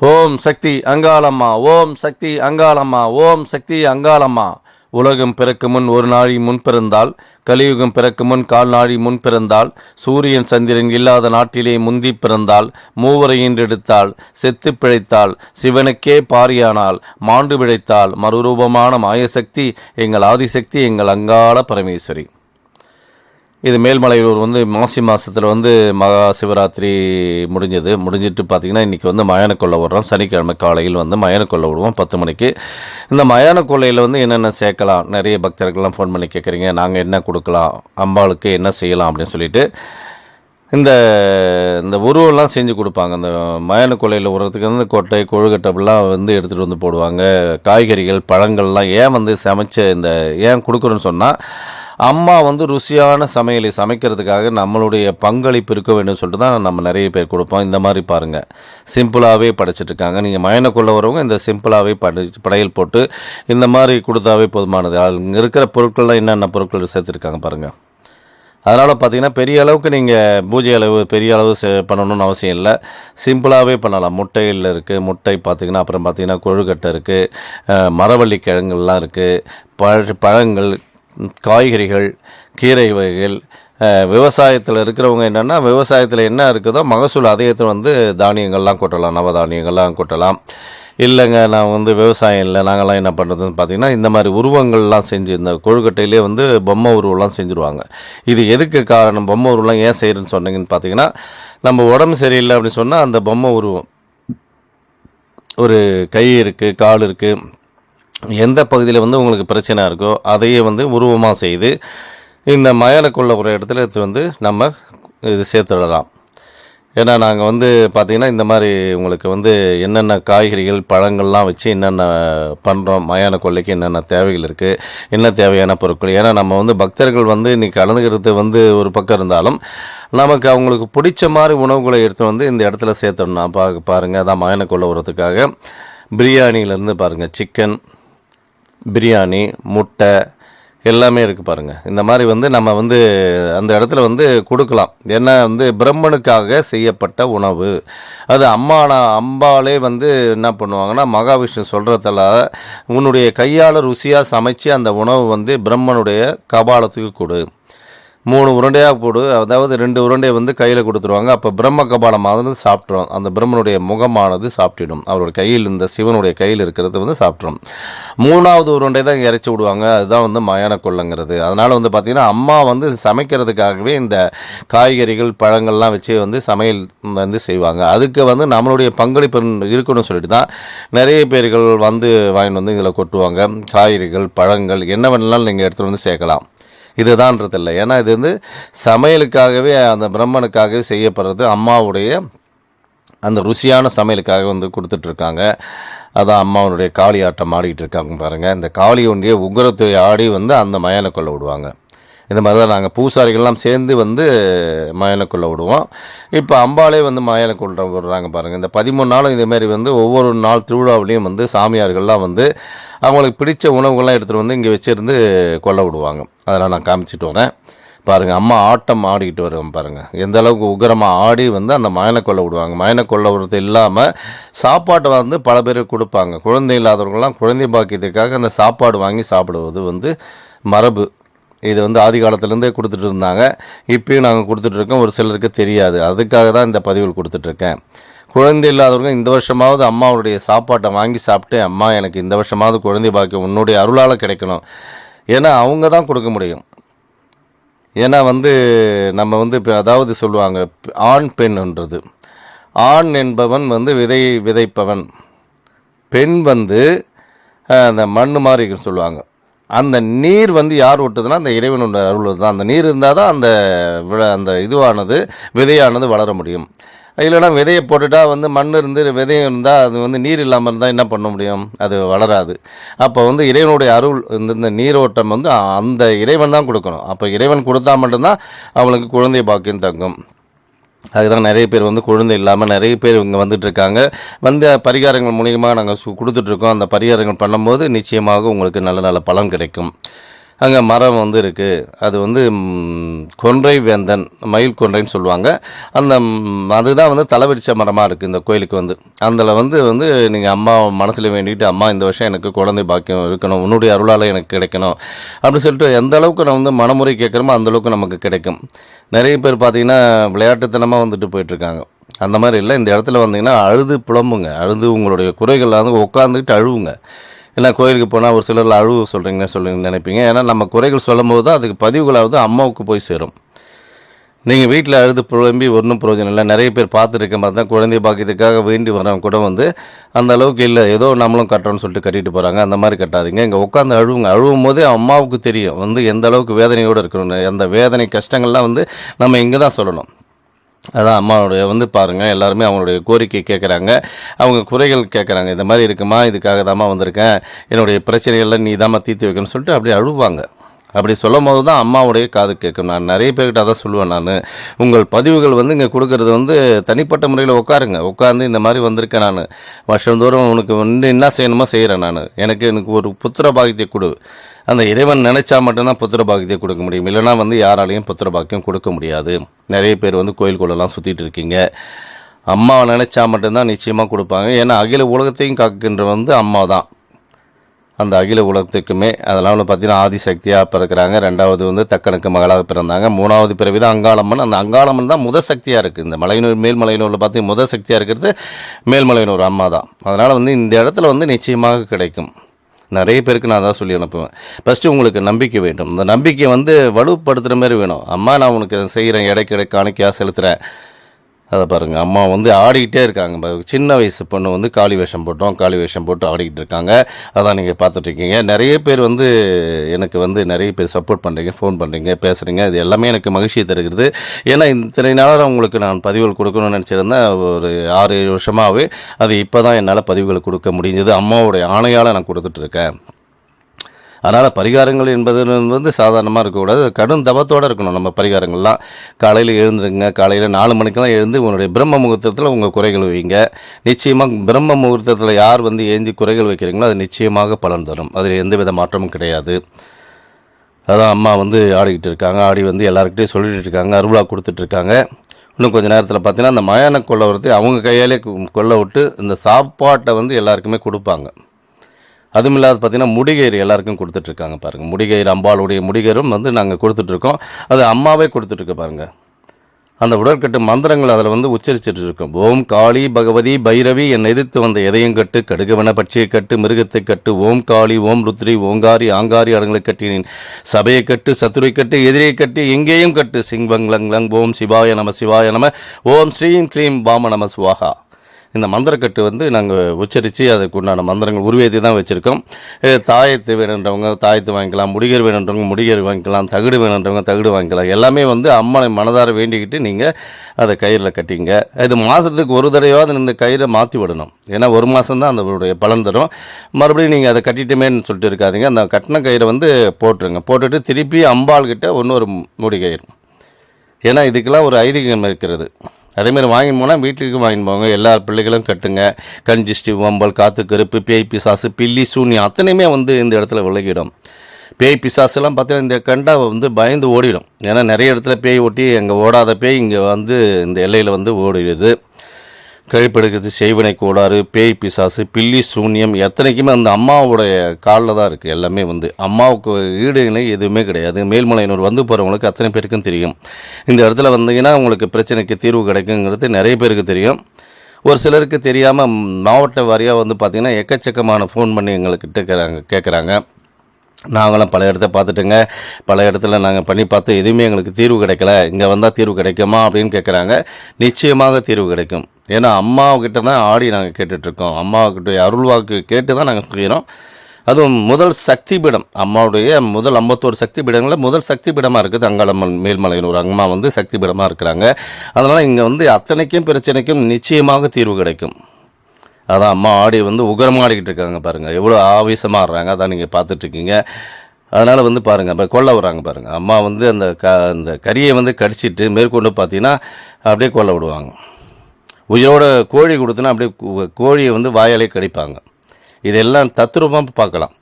ஓம் சக்தி அங்காளம்மா ஓம் சக்தி அங்காளம்மா ஓம் சக்தி அங்காளம்மா. உலகம் பிறக்கு முன் ஒரு நாழி முன் பிறந்தால் கலியுகம் பிறக்கு முன் கால் நாழி முன் பிறந்தால் சூரியன் சந்திரன் இல்லாத நாட்டிலே முந்தி பிறந்தால் மூவரை ஈன்றெடுத்தாள் செத்து பிழைத்தாள் சிவனுக்கே பாரியானால் மாண்டு பிழைத்தாள் மறுரூபமான மாயசக்தி எங்கள் ஆதிசக்தி எங்கள் அங்காள பரமேஸ்வரி. இது மேல்மலையூர் வந்து மாசி மாதத்தில் வந்து மகா சிவராத்திரி முடிஞ்சது. முடிஞ்சிட்டு பார்த்திங்கன்னா இன்றைக்கி வந்து மயான கொள்ள விடுறோம். சனிக்கிழமை காலையில் வந்து மயான கொள்ள விடுவோம் பத்து மணிக்கு. இந்த மயான கொள்ளையில் வந்து என்னென்ன சேர்க்கலாம்? நிறைய பக்தர்கள்லாம் ஃபோன் பண்ணி கேட்குறீங்க நாங்கள் என்ன கொடுக்கலாம்? அம்பாளுக்கு என்ன செய்யலாம் அப்படின்னு சொல்லிட்டு. இந்த இந்த உருவெல்லாம் செஞ்சு கொடுப்பாங்க. இந்த மயான கொள்ளையில் உரத்துக்கு வந்து கொட்டை கொழுக்கட்டைலாம் வந்து எடுத்துகிட்டு வந்து போடுவாங்க. காய்கறிகள் பழங்கள்லாம் ஏன் வந்து சமைச்ச இந்த ஏன் கொடுக்குறோன்னு சொன்னால் அம்மா வந்து ருசியான சமையலை சமைக்கிறதுக்காக நம்மளுடைய பங்களிப்பு இருக்க வேண்டும் சொல்லிட்டு தான் நம்ம நிறைய பேர் கொடுப்போம். இந்த மாதிரி பாருங்கள் சிம்பிளாகவே படைச்சிட்ருக்காங்க நீங்கள் மயனக்குள்ளே வரவங்க இந்த சிம்பிளாகவே படை படையல் போட்டு இந்த மாதிரி கொடுத்தாவே போதுமானது. அங்கே இருக்கிற பொருட்கள்லாம் என்னென்ன பொருட்கள் சேர்த்துருக்காங்க பாருங்கள் அதனால் பார்த்தீங்கன்னா பெரிய அளவுக்கு நீங்கள் பூஜை அளவு பெரிய அளவு பண்ணணும்னு அவசியம் இல்லை. சிம்பிளாகவே பண்ணலாம். முட்டையில் இருக்குது முட்டை பார்த்திங்கன்னா அப்புறம் பார்த்திங்கன்னா கொழுக்கட்டை இருக்குது மரவள்ளி கிழங்குலாம் இருக்குது பழ பழங்கள் காய்கறிகள் கீரை வகைகள் விவசாயத்தில் இருக்கிறவங்க என்னென்னா விவசாயத்தில் என்ன இருக்குதோ மகசூல் அதிகத்தில் வந்து தானியங்கள்லாம் கொட்டலாம் நவதானியங்கள்லாம் கொட்டலாம். இல்லைங்க நான் வந்து விவசாயம் இல்லை நாங்கள்லாம் என்ன பண்ணுறதுன்னு பார்த்தீங்கன்னா இந்த மாதிரி உருவங்கள்லாம் செஞ்சு இந்த கொழுக்கட்டையிலே வந்து பொம்மை உருவம்லாம் செஞ்சுருவாங்க. இது எதுக்கு காரணம்? பொம்மை உருவம்லாம் ஏன் செய்கிறேன்னு சொன்னீங்கன்னு பார்த்தீங்கன்னா நம்ம உடம்பு சரியில்லை அப்படின்னு சொன்னால் அந்த பொம்மை உருவம். ஒரு கை இருக்குது கால் இருக்குது எந்த பகுதியில் வந்து உங்களுக்கு பிரச்சனை இருக்கோ அதையே வந்து உருவமாக செய்து இந்த மயானக்குள்ள ஒரு இடத்துல எடுத்து வந்து நம்ம இது சேர்த்துடலாம். ஏன்னா நாங்கள் வந்து பார்த்திங்கன்னா இந்த மாதிரி உங்களுக்கு வந்து என்னென்ன காய்கறிகள் பழங்கள்லாம் வச்சு என்னென்ன பண்ணுறோம் மயான கொள்ளைக்கு என்னென்ன தேவைகள் இருக்குது என்ன தேவையான பொருட்கள். ஏன்னா நம்ம வந்து பக்தர்கள் வந்து இன்றைக்கி கலந்துக்கிறது வந்து ஒரு பக்கம் இருந்தாலும் நமக்கு அவங்களுக்கு பிடிச்ச மாதிரி உணவுகளை எடுத்து வந்து இந்த இடத்துல சேர்த்தோம்னா பா பாருங்கள் அதான் மயான கொள்ள உரத்துக்காக பிரியாணியிலேருந்து பாருங்கள் சிக்கன் பிரியாணி முட்டை எல்லாமே இருக்குது பாருங்கள் இந்த மாதிரி வந்து நம்ம வந்து அந்த இடத்துல வந்து கொடுக்கலாம். ஏன்னா வந்து பிரம்மனுக்காக செய்யப்பட்ட உணவு. அது அம்மானா அம்பாலே வந்து என்ன பண்ணுவாங்கன்னா மகாவிஷ்ணு சொல்கிறதால உன்னுடைய கையால் ருசியாக சமைச்சு அந்த உணவு வந்து பிரம்மனுடைய கபாலத்துக்கு கொடு. மூணு உருண்டையாக போடு. அதாவது ரெண்டு உருண்டையை வந்து கையில் கொடுத்துருவாங்க. அப்போ பிரம்ம கபாலமானது சாப்பிட்றோம் அந்த பிரம்மனுடைய முகமானது சாப்பிட்டுடும். அவருடைய கையில் இந்த சிவனுடைய கையில் இருக்கிறது வந்து சாப்பிட்றோம் மூணாவது உருண்டை தான் இங்கே இறச்சி விடுவாங்க. அதுதான் வந்து மயான கொள்ளங்கிறது அதனால் வந்து பார்த்திங்கன்னா அம்மா வந்து சமைக்கிறதுக்காகவே இந்த காய்கறிகள் பழங்கள்லாம் வச்சு வந்து சமையல் வந்து செய்வாங்க. அதுக்கு வந்து நம்மளுடைய பங்களிப்பு இருக்கணும்னு சொல்லிட்டு தான் நிறைய பேர்கள் வந்து வாங்கிட்டு வந்து இதில் கொட்டுவாங்க. காய்கறிகள் பழங்கள் என்ன வேணாலும் நீங்கள் எடுத்துகிட்டு வந்து சேர்க்கலாம். இதுதான்றது இல்லை ஏன்னா இது வந்து சமையலுக்காகவே அந்த பிரம்மனுக்காகவே செய்யப்படுறது அம்மாவுடைய அந்த ருசியான சமையலுக்காக வந்து கொடுத்துட்ருக்காங்க. அதான் அம்மாவனுடைய காளி ஆட்டம் ஆடிக்கிட்டு இருக்காங்க பாருங்கள் இந்த காளி ஒன்றிய ஆடி வந்து அந்த மயானக்குள்ளே விடுவாங்க. இந்த மாதிரி தான் நாங்கள் பூசாரிகள்லாம் சேர்ந்து வந்து மயானக்குள்ளே விடுவோம். இப்போ அம்பாலே வந்து மயானக்குள்ள விடுறாங்க பாருங்கள் இந்த பதிமூணு நாளும் இதேமாரி வந்து ஒவ்வொரு நாள் திருவிழாவிலையும் வந்து சாமியார்கள்லாம் வந்து அவங்களுக்கு பிடித்த உணவுகள்லாம் எடுத்துகிட்டு வந்து இங்கே வச்சுருந்து கொல்ல விடுவாங்க. அதெல்லாம் நான் காமிச்சிட்டு வரேன். பாருங்கள் அம்மா ஆட்டம் ஆடிக்கிட்டு வருவோம் பாருங்கள் எந்த அளவுக்கு உகரமாக ஆடி வந்து அந்த மயனை கொல்ல விடுவாங்க. மயனை கொல்ல விடுறது இல்லாமல் சாப்பாட்டை வந்து பல பேர் கொடுப்பாங்க. குழந்தை இல்லாதவர்கள்லாம் குழந்தை பாக்கியத்துக்காக அந்த சாப்பாடு வாங்கி சாப்பிடுவது வந்து மரபு. இது வந்து ஆதி காலத்துலேருந்தே கொடுத்துட்டு இருந்தாங்க இப்பயும் நாங்கள் கொடுத்துட்ருக்கோம். ஒரு சிலருக்கு தெரியாது. அதுக்காக தான் இந்த பதிவுகள் கொடுத்துட்ருக்கேன். குழந்தை இல்லாதவங்க இந்த வருஷமாவது அம்மாவுடைய சாப்பாட்டை வாங்கி சாப்பிட்டு அம்மா எனக்கு இந்த வருஷமாவது குழந்தை பாக்கியம் உன்னுடைய அருளால் கிடைக்கணும். ஏன்னா அவங்க தான் கொடுக்க முடியும். ஏன்னா வந்து நம்ம வந்து இப்போ அதாவது சொல்லுவாங்க ஆண் பெண்ன்றது ஆண் என்பவன் வந்து விதை விதைப்பவன். பெண் வந்து அந்த மண் மாதிரி சொல்லுவாங்க. அந்த நீர் வந்து யார் ஒட்டுதுன்னா அந்த இறைவனுடைய அருள் தான் அந்த நீர் இருந்தால் தான் அந்த அந்த இதுவானது விதையானது வளர முடியும். இல்லைனா விதையை போட்டுட்டா வந்து மண் இருந்து விதையும் இருந்தால் அது வந்து நீர் இல்லாமல் இருந்தால் என்ன பண்ண முடியும்? அது வளராது. அப்போ வந்து இறைவனுடைய அருள் இந்த இந்த நீரோட்டம் வந்து அந்த இறைவன் தான் கொடுக்கணும். அப்போ இறைவன் கொடுத்தா மட்டும்தான் அவங்களுக்கு குழந்தை பாக்கியம் தங்கும். அதுதான் நிறைய பேர் வந்து குழந்தை இல்லாமல் நிறைய பேர் இங்கே வந்துட்டுருக்காங்க. வந்து பரிகாரங்கள் மூலியமாக நாங்கள் கொடுத்துட்ருக்கோம் அந்த பரிகாரங்கள் பண்ணும்போது நிச்சயமாக உங்களுக்கு நல்ல நல்ல பலன் கிடைக்கும். அங்கே மரம் வந்து இருக்குது அது வந்து கொன்றை வேந்தன் மயில் கொன்றைன்னு சொல்லுவாங்க. அந்த அதுதான் வந்து தலைவரிச்ச மரமாக இருக்குது இந்த கோயிலுக்கு வந்து. அதில் வந்து வந்து நீங்கள் அம்மா மனசில் வேண்டிட்டு அம்மா இந்த வருஷம் எனக்கு குழந்தை பாக்கியம் இருக்கணும். உன்னுடைய அருளால் எனக்கு கிடைக்கணும். அப்படின்னு சொல்லிட்டு எந்த அளவுக்கு நான் வந்து மனமுறை கேட்குறோமோ அந்த அளவுக்கு நமக்கு கிடைக்கும். நிறைய பேர் பார்த்தீங்கன்னா விளையாட்டுத்தனமாக வந்துட்டு போயிட்டுருக்காங்க. அந்த மாதிரி இல்லை. இந்த இடத்துல வந்தீங்கன்னா அழுது புலம்புங்க. அழுது உங்களுடைய குறைகள் வந்து உட்காந்துக்கிட்டு அழுவுங்க. ஏன்னா கோயிலுக்கு போனால் ஒரு சிலர் அழுவு சொல்கிறீங்கன்னு சொல்லுங்க நினைப்பீங்க. ஏன்னா நம்ம குறைகள் சொல்லும் போது தான் அதுக்கு பதிவுகளாவது அம்மாவுக்கு போய் சேரும். நீங்கள் வீட்டில் அழுது புலம்பி ஒன்றும் பிரயோஜனம் இல்லை. நிறைய பேர் பார்த்துருக்க மாதிரி தான் குழந்தை பாக்கியத்துக்காக வேண்டி வரவங்க கூட வந்து அந்த அளவுக்கு இல்லை. ஏதோ நம்மளும் கட்டுறோம்னு சொல்லிட்டு கட்டிட்டு போகிறாங்க அந்த மாதிரி கட்டாதீங்க. இங்கே உட்காந்து அழுவுங்க. அழுவும் போதே அம்மாவுக்கு தெரியும். வந்து எந்த அளவுக்கு வேதனையோடு இருக்கணும் அந்த வேதனை கஷ்டங்கள்லாம் வந்து நம்ம இங்கே தான் சொல்லணும். அதான் அம்மாவுடைய வந்து பாருங்கள் எல்லாருமே அவங்களுடைய கோரிக்கை கேட்குறாங்க அவங்க குறைகள் கேட்குறாங்க இந்த மாதிரி இருக்குமா? இதுக்காக தாம்மா வந்திருக்கேன். என்னுடைய பிரச்சனைகள்லாம் நீ தாம்மா தீர்த்து வைக்கணும்னு சொல்லிட்டு அப்படியே அழுவாங்க. அப்படி சொல்லும் போது தான் அம்மாவுடைய காது கேட்கும். நான் நிறைய பேர்கிட்ட அதான் சொல்லுவேன் நான். உங்கள் பதிவுகள் வந்து இங்கே கொடுக்கறது வந்து தனிப்பட்ட முறையில் உட்காருங்க. உட்காந்து இந்த மாதிரி வந்திருக்கேன் நான். வருஷந்தோறும் உனக்கு வந்து என்ன செய்யணுமோ செய்கிறேன் நான். எனக்கு எனக்கு ஒரு புத்திர பாகியத்தை கொடு. அந்த இறைவன் நினைச்சா மட்டும்தான் புத்திர பாகியத்தை கொடுக்க முடியும். இல்லைனா வந்து யாராலையும் புத்திர பாக்கியம் கொடுக்க முடியாது. நிறைய பேர் வந்து கோயில்குள்ளெல்லாம் சுற்றிட்டு இருக்கீங்க. அம்மாவை நினச்சா மட்டும்தான் நிச்சயமாக கொடுப்பாங்க. ஏன்னா அகில உலகத்தையும் காக்கின்ற வந்து அம்மா தான். அந்த அகில உலகத்துக்குமே அதெல்லாம் வந்து பார்த்தீங்கன்னா ஆதிசக்தியாக பிறக்கிறாங்க. ரெண்டாவது வந்து தக்கனுக்கு மகளாக பிறந்தாங்க. மூணாவது பிறவி தான் அங்காளம்மன். அந்த அங்காளம்மன் தான் முத சக்தியாக இருக்குது இந்த மலையனூர் மேல்மலையனூரில் பார்த்து முத சக்தியாக இருக்கிறது மேல்மலையனூர் அம்மா தான். அதனால் வந்து இந்த இடத்துல வந்து நிச்சயமாக கிடைக்கும். நிறைய பேருக்கு நான் தான் சொல்லி அனுப்புவேன். ஃபஸ்ட்டு உங்களுக்கு நம்பிக்கை வேண்டும். இந்த நம்பிக்கை வந்து வலுப்படுத்துகிற மாதிரி வேணும். அம்மா நான் உனக்கு செய்கிறேன் இடைக்கிடை காணிக்கையாக செலுத்துகிறேன் அதை பாருங்கள் அம்மா வந்து ஆடிக்கிட்டே இருக்காங்க. சின்ன வயசு பொண்ணு வந்து காளி வேஷம் போட்டோம். காளி வேஷம் போட்டு ஆடிக்கிட்டு இருக்காங்க. அதான் நீங்கள் பார்த்துட்ருக்கீங்க நிறைய பேர் வந்து எனக்கு வந்து நிறைய பேர் சப்போர்ட் பண்ணுறீங்க ஃபோன் பண்ணுறீங்க பேசுகிறீங்க இது எல்லாமே எனக்கு மகிழ்ச்சியை தருகிறது. ஏன்னா இத்தனை நாளாக உங்களுக்கு நான் பதிவுகள் கொடுக்கணும்னு நினச்சிருந்தேன். ஒரு ஆறு ஏழு வருஷமாகவே அது இப்போ தான் என்னால் பதிவுகள் கொடுக்க முடிஞ்சது. அம்மாவுடைய ஆணையால் நான் கொடுத்துட்ருக்கேன் அதனால் பரிகாரங்கள் என்பது வந்து சாதாரணமாக இருக்கக்கூடாது. கடும் தபத்தோடு இருக்கணும் நம்ம பரிகாரங்கள்லாம். காலையில் எழுந்துருங்க காலையில் நாலு மணிக்கெல்லாம் எழுந்து உன்னுடைய பிரம்ம முகூர்த்தத்தில் உங்கள் குறைகள் வைங்க நிச்சயமாக பிரம்ம முகூர்த்தத்தில் யார் வந்து ஏந்தி குறைகள் வைக்கிறீங்களோ அது நிச்சயமாக பலன் தரும். அதில் எந்த வித மாற்றமும் கிடையாது. அதான் அம்மா வந்து ஆடிக்கிட்டு இருக்காங்க. ஆடி வந்து எல்லாருக்கிட்டையும் சொல்லிகிட்டு இருக்காங்க. அருளா கொடுத்துட்ருக்காங்க இன்னும் கொஞ்சம் நேரத்தில் பார்த்தீங்கன்னா அந்த மயான கொள்ளை வரது அவங்க கையாலே கொள்ள கொல்லை விட்டு இந்த சாப்பாட்டை வந்து எல்லாருக்குமே கொடுப்பாங்க. அதுவும் இல்லாத பார்த்தீங்கன்னா முடிகயிறு எல்லாருக்கும் கொடுத்துட்ருக்காங்க பாருங்கள் முடிகயிறு அம்பாளுடைய முடிகயிறும் வந்து நாங்கள் கொடுத்துட்ருக்கோம். அது அம்மாவே கொடுத்துட்ருக்கு பாருங்கள் அந்த உடற்கட்டு மந்திரங்கள் அதில் வந்து உச்சரிச்சுட்டு இருக்கும் ஓம் காளி பகவதி பைரவி என்னை எதிர்த்து வந்த எதையும் கட்டு கடுகவன பட்சியை கட்டு மிருகத்தை கட்டு ஓம் காளி ஓம் ருத்ரி ஓங்காரி ஆங்காரி அடங்களை கட்டினேன். சபையை கட்டு சத்துரை கட்டு எதிரியை கட்டு எங்கேயும் கட்டு. சிங்வங் லங் லங் ஓம் சிவாய நம சிவாய நம ஓம் ஸ்ரீம் க்ளீம் வாம நம சுவாகா. இந்த மந்திரக்கட்டு வந்து நாங்கள் உச்சரித்து அதுக்கு உண்டான மந்திரங்கள் உருவேற்றி தான் வச்சுருக்கோம் தாயத்து வேணுன்றவங்க தாயத்து வாங்கிக்கலாம் முடிகர் வேணுன்றவங்க முடிகர் வாங்கிக்கலாம் தகுடு வேணுன்றவங்க தகுடு வாங்கிக்கலாம். எல்லாமே வந்து அம்மனை மனதார வேண்டிக்கிட்டு நீங்கள் அதை கயிறில் கட்டிங்க. இது மாதத்துக்கு ஒரு தடவையாவது இந்த கயிறை மாற்றி விடணும். ஏன்னா ஒரு மாதம் தான் அதனுடைய பலன் தரும். மறுபடியும் நீங்கள் அதை கட்டிட்டுமேன்னு சொல்லிட்டு இருக்காதீங்க. அந்த கட்டின கயிறை வந்து போட்டுருங்க. போட்டுட்டு திருப்பி அம்பாள்கிட்ட இன்னொரு முடிகயிறு. ஏன்னா இதுக்கெல்லாம் ஒரு ஐதீகம் இருக்கிறது. அதேமாதிரி வாங்கின்னு போனால் வீட்டுக்கு வாங்கின்னு போங்க. எல்லா பிள்ளைகளும் கட்டுங்க. கஞ்சிஷ்டி வம்பல் காத்து கருப்பு பேய் பிசாசு பில்லி சூன்யம் அத்தனையுமே வந்து இந்த இடத்துல விலகிடும். பேய் பிசாசுலாம் பார்த்தீங்கன்னா இந்த கண்டா வந்து பயந்து ஓடிடும். ஏன்னா நிறைய இடத்துல பேய் ஓட்டி அங்கே ஓடாத பேய் இங்கே வந்து இந்த எல்லையில் வந்து ஓடிடுது. கழிப்பெடுக்கிறது செய்வினை கோளாறு பேய் பிசாசு பில்லி சூன்யம் எத்தனைக்குமே அந்த அம்மாவுடைய காலில் தான் இருக்குது எல்லாமே வந்து. அம்மாவுக்கு ஈடு இணை எதுவுமே கிடையாது. மேல்மலையினர் வந்து போகிறவங்களுக்கு அத்தனை பேருக்கும் தெரியும். இந்த இடத்துல வந்தீங்கன்னா உங்களுக்கு பிரச்சனைக்கு தீர்வு கிடைக்குங்கிறது நிறைய பேருக்கு தெரியும். ஒரு சிலருக்கு தெரியாமல் மாவட்ட வாரியாக வந்து பார்த்திங்கன்னா எக்கச்சக்கமான ஃபோன் பண்ணி எங்களுக்கு கேட்குறாங்க கேட்குறாங்க நாங்களும் பல இடத்த பார்த்துட்டுங்க. பல இடத்துல நாங்கள் பண்ணி பார்த்து எதுவுமே எங்களுக்கு தீர்வு கிடைக்கல. இங்கே வந்தால் தீர்வு கிடைக்குமா அப்படின்னு கேட்குறாங்க நிச்சயமாக தீர்வு கிடைக்கும். ஏன்னா அம்மாவுக்கிட்ட தான் ஆடி நாங்கள் கேட்டுட்ருக்கோம். அம்மாவுக்கிட்ட அருள்வாக்கு கேட்டு தான் நாங்கள் செய்கிறோம் அதுவும் முதல் சக்தி பீடம். அம்மாவுடைய முதல் ஐம்பத்தோரு சக்தி பீடங்களில் முதல் சக்தி பீடமாக இருக்குது. அங்காளம்மன் ஒரு அம்மா வந்து சக்தி பீடமாக இருக்கிறாங்க. அதனால் இங்கே வந்து அத்தனைக்கும் பிரச்சனைக்கும் நிச்சயமாக தீர்வு கிடைக்கும். அதான் அம்மா ஆடி வந்து உகரமாக ஆடிக்கிட்டு இருக்காங்க பாருங்கள் எவ்வளோ ஆவேசமாக ஆடுறாங்க அதான் நீங்கள் பார்த்துட்ருக்கீங்க. அதனால் வந்து பாருங்கள் இப்போ கொல்ல வராங்க பாருங்கள் அம்மா வந்து அந்த க அந்த கறியை வந்து கடிச்சிட்டு மேற்கொண்டு பார்த்தீங்கன்னா அப்படியே கொல்ல விடுவாங்க. உயிரோட கோழி கொடுத்தனா அப்படியே கோழியை வந்து வாயாலே கடிப்பாங்க. இதெல்லாம் தத்ரூபமாக பார்க்கலாம்.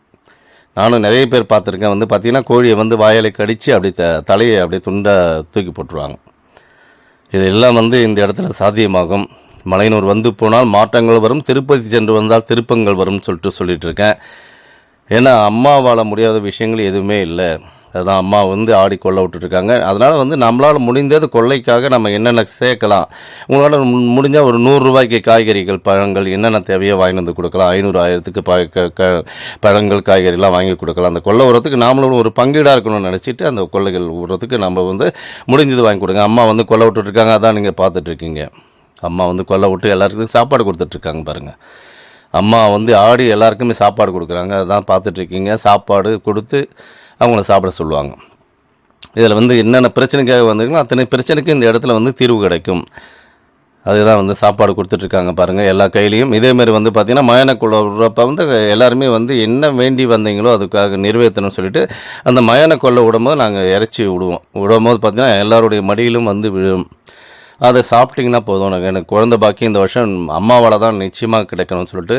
நானும் நிறைய பேர் பார்த்துருக்கேன். வந்து பார்த்தீங்கன்னா கோழியை வந்து வாயாலே கடித்து அப்படி த தலையை அப்படியே துண்டாக தூக்கி போட்டுருவாங்க. இதெல்லாம் வந்து இந்த இடத்துல சாத்தியமாகும். மலையனூர் வந்து போனால் மாற்றங்கள் வரும் திருப்பதி சென்று வந்தால் திருப்பங்கள் வரும்னு சொல்லிட்டு சொல்லிகிட்டு இருக்கேன். ஏன்னா அம்மாவால் முடியாத விஷயங்கள் எதுவுமே இல்லை. அதுதான் அம்மா வந்து ஆடி கொள்ள விட்டுட்ருக்காங்க. அதனால் வந்து நம்மளால் முடிந்தது கொள்ளைக்காக நம்ம என்னென்ன சேர்க்கலாம்? உங்களால் முடிஞ்சால் ஒரு நூறுரூவாய்க்கு காய்கறிகள் பழங்கள் என்னென்ன தேவையோ வாங்கி வந்து கொடுக்கலாம். ஐநூறு ஆயிரத்துக்கு ப க க பழங்கள் காய்கறிலாம் வாங்கி கொடுக்கலாம். அந்த கொள்ளை உரத்துக்கு நாமளும் ஒரு பங்கீடாக இருக்கணும்னு நினச்சிட்டு அந்த கொள்ளைகள் உரத்துக்கு நம்ம வந்து முடிஞ்சது வாங்கி கொடுங்க. அம்மா வந்து கொல்லை விட்டுட்ருக்காங்க. அதான் நீங்கள் பார்த்துட்ருக்கீங்க. அம்மா வந்து கொல்லை விட்டு எல்லாருக்கும் சாப்பாடு கொடுத்துட்ருக்காங்க பாருங்கள் அம்மா வந்து ஆடி எல்லாருக்குமே சாப்பாடு கொடுக்குறாங்க. அதான் பார்த்துட்ருக்கீங்க. சாப்பாடு கொடுத்து அவங்கள சாப்பிட சொல்லுவாங்க. இதில் வந்து என்னென்ன பிரச்சனைக்காக வந்திருக்கீங்களோ அத்தனை பிரச்சனைக்கு இந்த இடத்துல வந்து தீர்வு கிடைக்கும். அதுதான் வந்து சாப்பாடு கொடுத்துட்ருக்காங்க பாருங்கள் எல்லா கையிலையும். இதேமாரி வந்து பார்த்திங்கன்னா மயானக்குள்ள விடுறப்ப வந்து எல்லாருமே வந்து என்ன வேண்டி வந்தீங்களோ அதுக்காக நிறைவேற்றணும்னு சொல்லிட்டு அந்த மயானக்குள்ள விடும்போது நாங்கள் இறச்சி விடுவோம். விடும்போது பார்த்திங்கன்னா எல்லாருடைய மடியிலும் வந்து விழும். அதை சாப்பிட்டிங்கன்னா போதும். எனக்கு எனக்கு குழந்த பாக்கி இந்த வருஷம் அம்மாவால் தான் நிச்சயமாக கிடைக்கணும்னு சொல்லிட்டு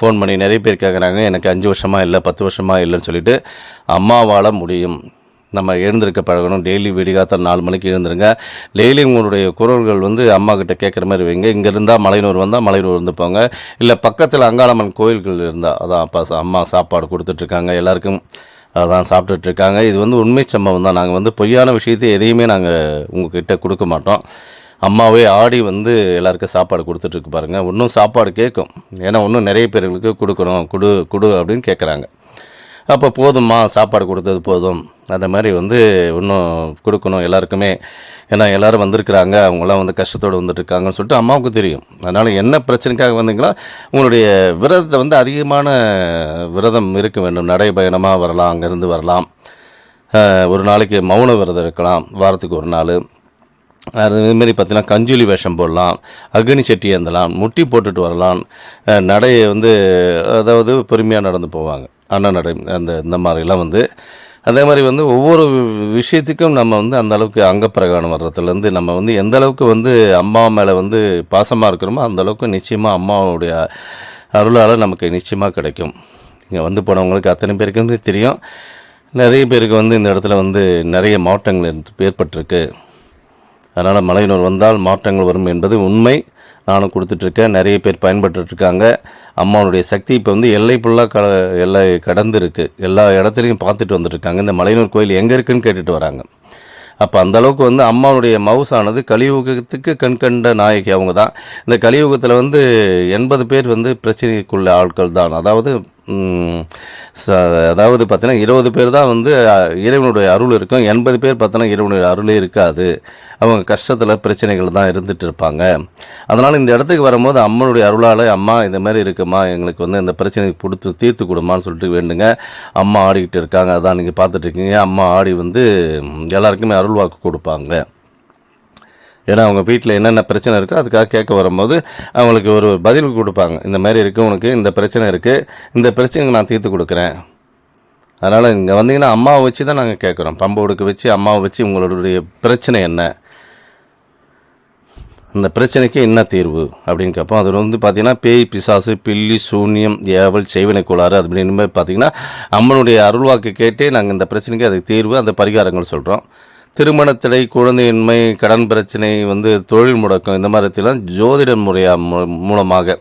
ஃபோன் பண்ணி நிறைய பேர் கேட்குறாங்க எனக்கு அஞ்சு வருஷமாக இல்லை பத்து வருஷமாக இல்லைன்னு சொல்லிட்டு அம்மாவால் முடியும். நம்ம எழுந்திருக்க பழகணும். டெய்லி விடிகாத்தால் நாலு மணிக்கு எழுந்துருங்க. டெய்லி உங்களுடைய குரல்கள் வந்து அம்மா கிட்ட கேட்குற மாதிரி வைங்க. இங்கே இருந்தால் மலையனூர் வந்தால் மலையனூர் வந்து போங்க. இல்லை பக்கத்தில் அங்காளம்மன் கோயில்கள் இருந்தால் அதான் அப்பா சா- அம்மா சாப்பாடு கொடுத்துட்ருக்காங்க எல்லாருக்கும். அதான் சாப்பிட்டுட்ருக்காங்க. இது வந்து உண்மை சம்பவம் தான். நாங்கள் வந்து பொய்யான விஷயத்தை எதையுமே நாங்கள் உங்ககிட்ட கொடுக்க மாட்டோம். அம்மாவே ஆடி வந்து எல்லாருக்கும் சாப்பாடு கொடுத்துட்ருக்கு பாருங்கள் இன்னும் சாப்பாடு கேட்கும் ஏன்னா இன்னும் நிறைய பேர்களுக்கு கொடுக்கணும். கொடு கொடு அப்படின்னு கேட்குறாங்க அப்போ போதும்மா சாப்பாடு கொடுத்தது போதும். அந்த மாதிரி வந்து இன்னும் கொடுக்கணும் எல்லாருக்குமே. ஏன்னா எல்லோரும் வந்திருக்கிறாங்க. அவங்களாம் வந்து கஷ்டத்தோடு வந்துட்டுருக்காங்கன்னு சொல்லிட்டு அம்மாவுக்கு தெரியும். அதனால் என்ன பிரச்சனைக்காக வந்தீங்களோ உங்களுடைய விரதத்தை வந்து அதிகமான விரதம் இருக்க வேண்டும். நடைபயணமாக வரலாம் அங்கேருந்து வரலாம். ஒரு நாளைக்கு மௌன விரதம் இருக்கலாம். வாரத்துக்கு ஒரு நாள். அது இதுமாரி பார்த்தீங்கன்னா கஞ்சுலி வேஷம் போடலாம் அக்னி செட்டி ஏந்தலாம் முட்டி போட்டுட்டு வரலாம். நடையை வந்து அதாவது பொறுமையாக நடந்து போவாங்க. அண்ணன் நடை அந்த இந்த மாதிரிலாம் வந்து அதே மாதிரி வந்து ஒவ்வொரு விஷயத்துக்கும் நம்ம வந்து அந்த அளவுக்கு அங்கப்பிரகாணம் வர்றதுலேருந்து நம்ம வந்து எந்த அளவுக்கு வந்து அம்மா மேலே வந்து பாசமாக இருக்கிறோமோ அந்த அளவுக்கு நிச்சயமாக அம்மாவுடைய அருளால் நமக்கு நிச்சயமாக கிடைக்கும். இங்கே வந்து போனவங்களுக்கு அத்தனை பேருக்கு வந்து தெரியும். நிறைய பேருக்கு வந்து இந்த இடத்துல வந்து நிறைய மாவட்டங்கள் ஏற்பட்டிருக்கு. அதனால் மலையனூர் வந்தால் மாற்றங்கள் வரும் என்பது உண்மை. நானும் கொடுத்துட்ருக்கேன். நிறைய பேர் பயன்பட்டுருக்காங்க அம்மாவுடைய சக்தி இப்போ வந்து எல்லை ஃபுல்லாக க எல்லை கடந்து எல்லா இடத்துலையும் பார்த்துட்டு வந்துட்டுருக்காங்க இந்த மலையனூர் கோயில் எங்கே இருக்குன்னு கேட்டுட்டு வராங்க. அப்போ அந்தளவுக்கு வந்து அம்மாவுடைய மவுசானது கலியுகத்துக்கு கண்கண்ட நாயகி அவங்க தான் இந்த கலியுகத்தில் வந்து எண்பது பேர் வந்து பிரச்சனைக்குள்ள ஆட்கள் தான் அதாவது அதாவது பார்த்தீங்கன்னா இருபது பேர் தான் வந்து இறைவனுடைய அருள் இருக்கும். எண்பது பேர் பார்த்தோன்னா இறைவனுடைய அருளே இருக்காது. அவங்க கஷ்டத்தில் பிரச்சனைகள் தான் இருந்துட்டு இருப்பாங்க. அதனால் இந்த இடத்துக்கு வரும்போது அம்மனுடைய அருளால் அம்மா இந்த மாதிரி இருக்குமா? எங்களுக்கு வந்து இந்த பிரச்சனைக்கு கொடுத்து தீர்த்து கொடுமான்னு சொல்லிட்டு வேண்டுங்க. அம்மா ஆடிக்கிட்டு இருக்காங்க. அதான் நீங்கள் பார்த்துட்ருக்கீங்க அம்மா ஆடி வந்து எல்லாருக்குமே அருள் வாக்கு கொடுப்பாங்க. ஏன்னா அவங்க வீட்டில் என்னென்ன பிரச்சனை இருக்கோ அதுக்காக கேட்க வரும்போது அவங்களுக்கு ஒரு பதில் கொடுப்பாங்க. இந்த மாதிரி இருக்குது உனக்கு இந்த பிரச்சனை இருக்குது இந்த பிரச்சனைக்கு நான் தீர்த்து கொடுக்குறேன். அதனால் இங்கே வந்தீங்கன்னா அம்மாவை வச்சு தான் நாங்கள் கேட்குறோம். பம்பு பம்போடுக்கு வச்சு அம்மாவை வச்சு உங்களுடைய பிரச்சனை என்ன? இந்த பிரச்சனைக்கு என்ன தீர்வு? அப்படின்னு கேட்போம். அதில் வந்து பார்த்தீங்கன்னா பேய் பிசாசு பில்லி சூன்யம் ஏவல் செய்வினை கோளாறு அது அப்படின்னு மாதிரி பார்த்தீங்கன்னா அம்மனுடைய அருள்வாக்கு கேட்டே நாங்கள் இந்த பிரச்சனைக்கு அதுக்கு தீர்வு அந்த பரிகாரங்கள் சொல்கிறோம் திருமணத்தடை குழந்தையின்மை கடன் பிரச்சனை வந்து தொழில் முடக்கம் இந்த மாதிரிலாம் ஜோதிட முறையா மூ- மூலமாக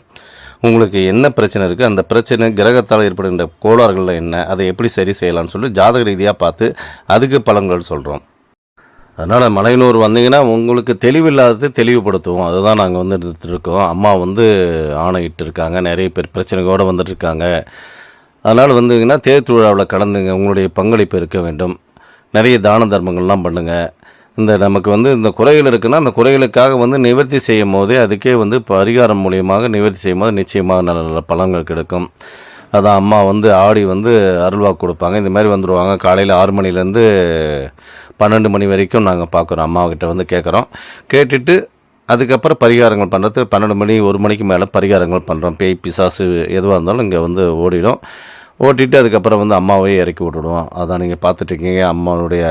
உங்களுக்கு என்ன பிரச்சனை இருக்குது அந்த பிரச்சனை கிரகத்தால் ஏற்படுகின்ற கோளாறுகள் என்ன? அதை எப்படி சரி செய்யலாம்னு சொல்லி ஜாதக ரீதியாக பார்த்து அதுக்கு பலன்கள் சொல்கிறோம் அதனால் மலையனூர் வந்தீங்கன்னா உங்களுக்கு தெளிவில்லாதது தெளிவுபடுத்துவோம். அதுதான் நாங்கள் வந்து இருக்கோம் அம்மா வந்து ஆணையிட்டு இருக்காங்க. நிறைய பேர் பிரச்சனைகளோடு வந்துட்டு இருக்காங்க. அதனால் வந்தீங்கன்னா தேர் திருவிழாவில் கலந்துங்க. உங்களுடைய பங்களிப்பு இருக்க வேண்டும். நிறைய தான தர்மங்கள்லாம் பண்ணுங்கள் இந்த நமக்கு வந்து இந்த குறைகள் இருக்குன்னா அந்த குறைகளுக்காக வந்து நிவர்த்தி செய்யும் போதே அதுக்கே வந்து பரிகாரம் மூலியமாக நிவர்த்தி செய்யும் போது நிச்சயமாக நல்ல நல்ல பலன்கள் கிடைக்கும். அதான் அம்மா வந்து ஆடி வந்து அருள்வாக்கு கொடுப்பாங்க. இந்த மாதிரி வந்துடுவாங்க காலையில் ஆறு மணிலேருந்து பன்னெண்டு மணி வரைக்கும் நாங்கள் பார்க்குறோம். அம்மாக்கிட்ட வந்து கேட்குறோம். கேட்டுட்டு அதுக்கப்புறம் பரிகாரங்கள் பண்ணுறது பன்னெண்டு மணி ஒரு மணிக்கு மேலே பரிகாரங்கள் பண்ணுறோம் பேய் பிசாசு எதுவாக இருந்தாலும் இங்கே வந்து ஓடிடும். ஓட்டிட்டு அதுக்கப்புறம் வந்து அம்மாவே இறக்கி விட்டுடுவோம். அதான் நீங்கள் பார்த்துட்ருக்கீங்க. அம்மாவுடைய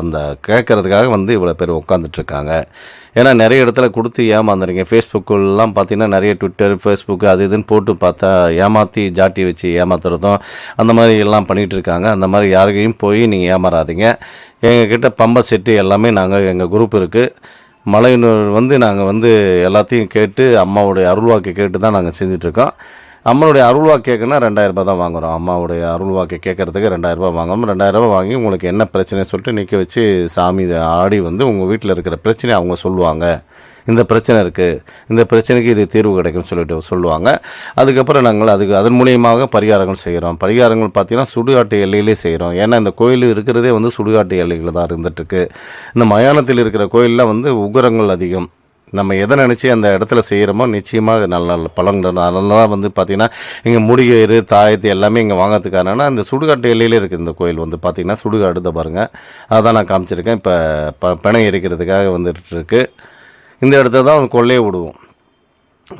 அந்த கேட்குறதுக்காக வந்து இவ்வளோ பேர் உட்காந்துட்ருக்காங்க ஏன்னா நிறைய இடத்துல கொடுத்து ஏமாந்துறீங்க. ஃபேஸ்புக்கெல்லாம் பார்த்தீங்கன்னா நிறைய ட்விட்டர் ஃபேஸ்புக் அது இதுன்னு போட்டு பார்த்தா ஏமாற்றி ஜாட்டி வச்சு ஏமாத்துறதும் அந்த மாதிரி எல்லாம் பண்ணிகிட்டு இருக்காங்க அந்த மாதிரி யாருக்கையும் போய் நீங்கள் ஏமாறாதீங்க. எங்கக்கிட்ட பம்பை செட்டு எல்லாமே நாங்கள் எங்கள் குரூப் இருக்குது மலையினூர் வந்து நாங்கள் வந்து எல்லாத்தையும் கேட்டு அம்மாவுடைய அருள்வாக்கு கேட்டு தான் நாங்கள் செஞ்சிட்ருக்கோம். அம்மனுடைய அருள்வாக்கு கேட்குன்னா ரெண்டாயிரரூபா தான் வாங்குகிறோம் அம்மாவுடைய அருள்வாக்கு கேட்குறதுக்கு ரெண்டாயிரரூபா வாங்குறோம். ரெண்டாயிரரூபா வாங்கி உங்களுக்கு என்ன பிரச்சனை சொல்லிட்டு நிற்க வச்சு சாமி இதை ஆடி வந்து உங்கள் வீட்டில் இருக்கிற பிரச்சனையை அவங்க சொல்லுவாங்க. இந்த பிரச்சனை இருக்குது இந்த பிரச்சனைக்கு இது தீர்வு கிடைக்கும்னு சொல்லிட்டு சொல்லுவாங்க. அதுக்கப்புறம் நாங்கள் அதுக்கு அதன் மூலியமாக பரிகாரங்கள் செய்கிறோம். பரிகாரங்கள் பார்த்தீங்கன்னா சுடுகாட்டு எல்லையிலே செய்கிறோம். ஏன்னா இந்த கோயில் இருக்கிறதே வந்து சுடுகாட்டு எல்லையில் தான் இருந்துகிட்ருக்கு இந்த மயானத்தில் இருக்கிற கோயிலில் வந்து உகரங்கள் அதிகம். நம்ம எதை நினச்சி அந்த இடத்துல செய்கிறோமோ நிச்சயமாக நல்ல நல்ல பலன்கள். நல்லா வந்து பார்த்திங்கன்னா இங்கே முடிகயிறு தாயத்து எல்லாமே இங்கே வாங்கிறதுக்கான அந்த சுடுகாட்டு எல்லையிலே இருக்குது இந்த கோயில் வந்து பார்த்திங்கன்னா சுடுகாடு தான் பாருங்கள் அதான் நான் காமிச்சிருக்கேன். இப்போ ப பிணை எரிக்கிறதுக்காக வந்துட்டுருக்கு இந்த இடத்த தான் வந்து கொள்ளையை விடுவோம்.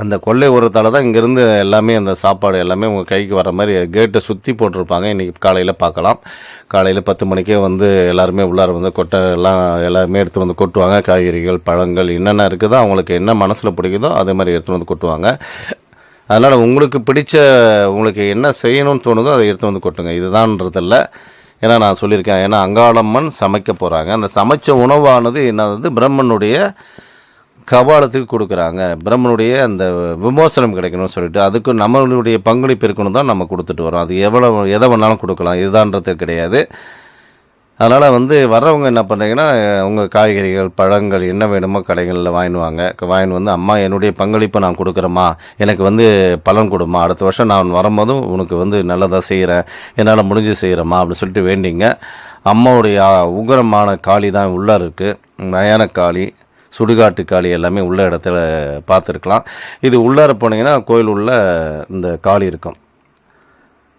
அந்த கொள்ளை உரத்தால் தான் இங்கேருந்து எல்லாமே அந்த சாப்பாடு எல்லாமே உங்கள் கைக்கு வர மாதிரி கேட்டை சுற்றி போட்டிருப்பாங்க. இன்றைக்கி காலையில் பார்க்கலாம். காலையில் பத்து மணிக்கே வந்து எல்லாருமே உள்ளார வந்து கொட்டை எல்லாம் எல்லாருமே எடுத்து வந்து கொட்டுவாங்க. காய்கறிகள் பழங்கள் என்னென்ன இருக்குதோ அவங்களுக்கு என்ன மனசில் பிடிக்குதோ அதே மாதிரி எடுத்து வந்து கொட்டுவாங்க. அதனால் உங்களுக்கு பிடிச்ச உங்களுக்கு என்ன செய்யணும்னு தோணுதோ அதை எடுத்து வந்து கொட்டுங்க. இதுதான்றதில்ல. ஏன்னா நான் சொல்லியிருக்கேன். ஏன்னா அங்காளம்மன் சமைக்க போகிறாங்க அந்த சமைச்ச உணவானது என்னது? பிரம்மனுடைய கபாலத்துக்கு கொடுக்குறாங்க. பிரம்மனுடைய அந்த விமோசனம் கிடைக்கணும்னு சொல்லிட்டு அதுக்கு நம்மளுடைய பங்களிப்பு இருக்கணும் தான் நம்ம கொடுத்துட்டு வரோம். அது எவ்வளோ எதை வேணாலும் கொடுக்கலாம். இதுதான்றது கிடையாது. அதனால் வந்து வர்றவங்க என்ன பண்ணுறீங்கன்னா உங்கள் காய்கறிகள் பழங்கள் என்ன வேணுமோ கடைகளில் வாங்கினுவாங்க வாங்கின்னு வந்து அம்மா என்னுடைய பங்களிப்பை நான் கொடுக்குறேம்மா. எனக்கு வந்து பலன் கொடுமா அடுத்த வருஷம் நான் வரும்போதும் உனக்கு வந்து நல்லதாக செய்கிறேன் என்னால் முடிஞ்சு செய்கிறேம்மா அப்படின்னு சொல்லிட்டு வேண்டிங்க. அம்மாவுடைய உகரமான காளி தான் உள்ளே இருக்குது நயான காளி சுடுகாட்டு காளி எல்லாமே உள்ள இடத்துல பார்த்துருக்கலாம். இது உள்ளார போனீங்கன்னா கோயில் உள்ள இந்த காளி இருக்கும்.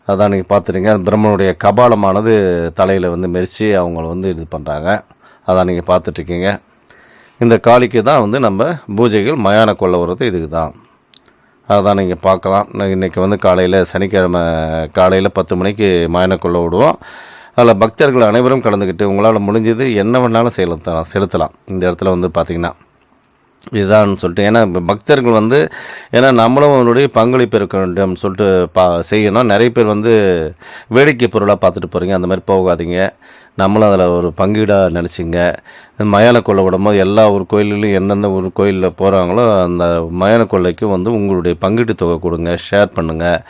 அதான் நீங்கள் பார்த்துருங்க பிரம்மனுடைய கபாலமானது தலையில் வந்து மெரிச்சு அவங்கள வந்து இது பண்ணுறாங்க அதான் நீங்கள் பார்த்துட்ருக்கீங்க. இந்த காளிக்கு தான் வந்து நம்ம பூஜைகள் மயான கொள்ள வர்றது இதுக்கு தான். அதான் நீங்கள் பார்க்கலாம். இன்றைக்கி வந்து காலையில் சனிக்கிழமை காலையில் பத்து மணிக்கு மயான கொள்ள விடுவோம். அதில் பக்தர்கள் அனைவரும் கலந்துக்கிட்டு உங்களால் முடிஞ்சது என்ன வேணாலும் செலுத்தலாம் செலுத்தலாம். இந்த இடத்துல வந்து பார்த்திங்கன்னா. இதுதான் சொல்லிட்டு ஏன்னா பக்தர்கள் வந்து ஏன்னா நம்மளும் அவனுடைய பங்களிப்பு இருக்க வேண்டும் சொல்லிட்டு பா செய்யணும். நிறைய பேர் வந்து வேடிக்கை பொருளாக பார்த்துட்டு போகிறீங்க அந்த மாதிரி போகாதீங்க. நம்மளும் அதில் ஒரு பங்கீடாக நினச்சிங்க. மயான கொள்ளை விடும்போது எல்லா ஒரு கோயில்லையும் எந்தெந்த ஒரு கோயிலில் போகிறாங்களோ அந்த மயான கொள்ளைக்கும் வந்து உங்களுடைய பங்கீட்டு தொகை கொடுங்க. ஷேர் பண்ணுங்கள்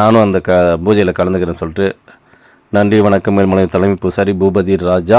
நானும் அந்த க பூஜையில் கலந்துக்கிறேன்னு சொல்லிட்டு நன்றி வணக்கம். மேல்மலை தலைமை பூசாரி பூபதி ராஜா.